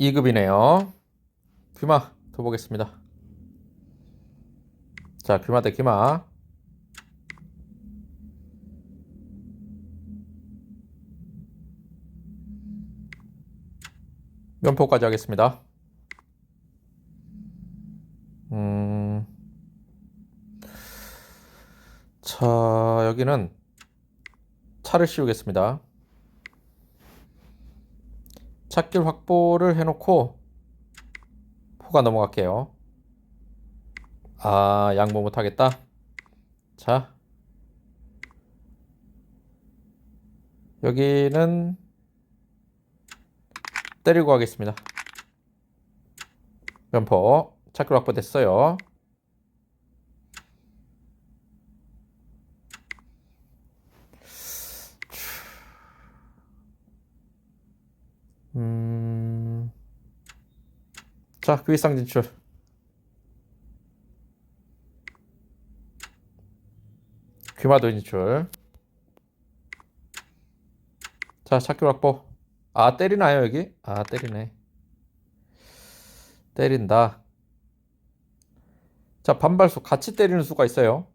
2급이네요. 귀마 더 보겠습니다. 자, 귀마 대 귀마. 면포까지 하겠습니다. 음, 자, 여기는 차를 씌우겠습니다. 찻길 확보를 해놓고 포가 넘어갈게요. 아, 양보 못하겠다. 자, 여기는 때리고 가겠습니다. 면포 찻길 확보됐어요. 자, 그일상 진출. 귀마도 진출. 자, 찻길 확보. 아, 때리나요, 여기? 아, 때리네. 때린다. 자, 반발수 같이 때리는 수가 있어요.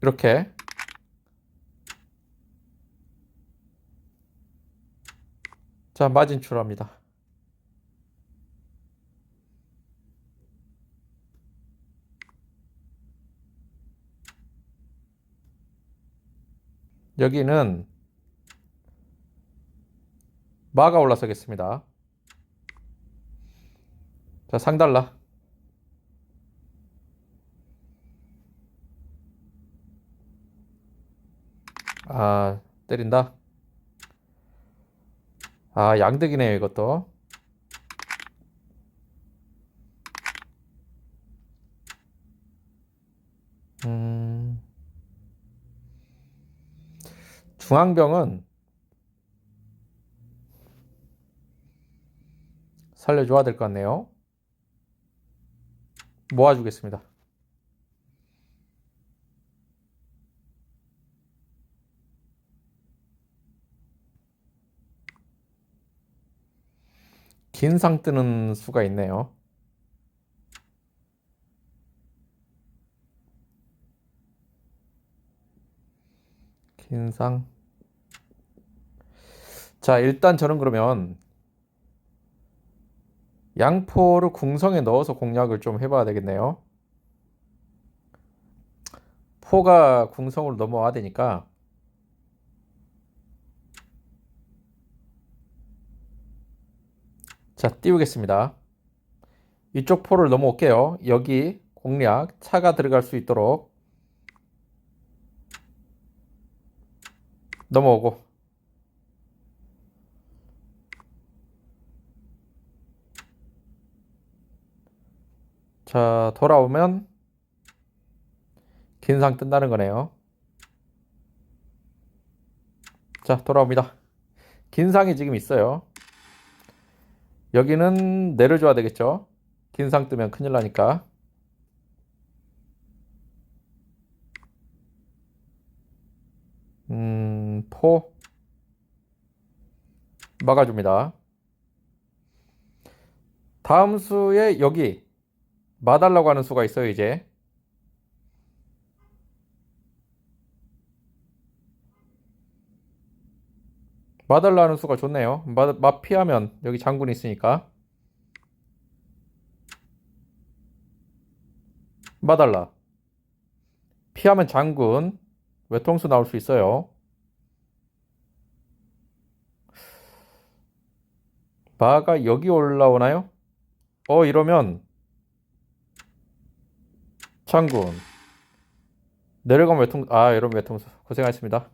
이렇게. 자, 마진출합니다. 여기는 마가 올라서겠습니다. 자, 상달라. 아, 때린다. 아, 양득이네요, 이것도. 음, 중앙병은 살려줘야 될 것 같네요. 모아주겠습니다. 긴상 뜨는 수가 있네요. 긴 상. 자, 일단 저는 그러면 양포를 궁성에 넣어서 공략을 좀 해봐야 되겠네요. 포가 궁성으로 넘어와야 되니까 자, 띄우겠습니다. 이쪽 포를 넘어올게요. 여기 공략 차가 들어갈 수 있도록 넘어오고 자, 돌아오면 긴 상 뜬다는 거네요. 자, 돌아옵니다. 긴 상이 지금 있어요. 여기는 내려줘야 되겠죠. 긴 상 뜨면 큰일 나니까. 음, 포 막아줍니다. 다음 수에 여기 마달라고 하는 수가 있어요, 이제. 마달라 하는 수가 좋네요. 마, 마 피하면 여기 장군이 있으니까. 마달라. 피하면 장군. 외통수 나올 수 있어요. 마가 여기 올라오나요? 어, 이러면 장군. 내려가면 외통, 아, 여러분 외통수. 고생하셨습니다.